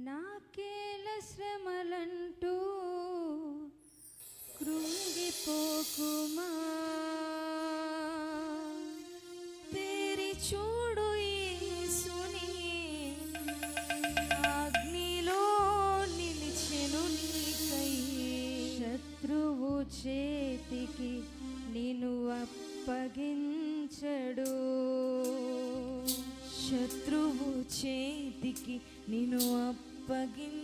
నాకేల శ్రమలంటూ కృంగిపోకుమా పేరి చూడు ఈసుని అగ్నిలో నిలిచెను నీకై శత్రువు చేతికి నిన్ను అప్పగించడు. శత్రు చేతికి నిన్ను అప్పగించడు.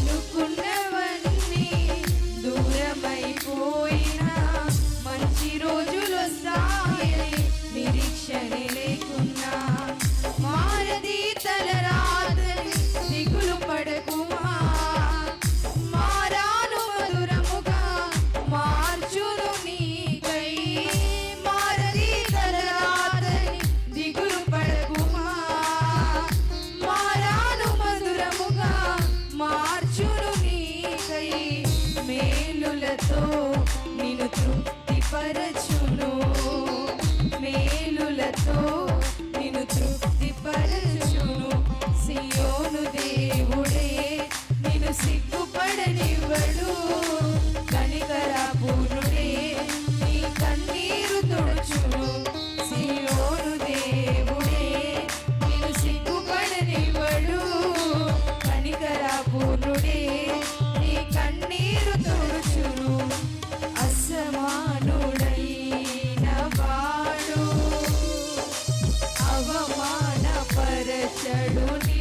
new Share, don't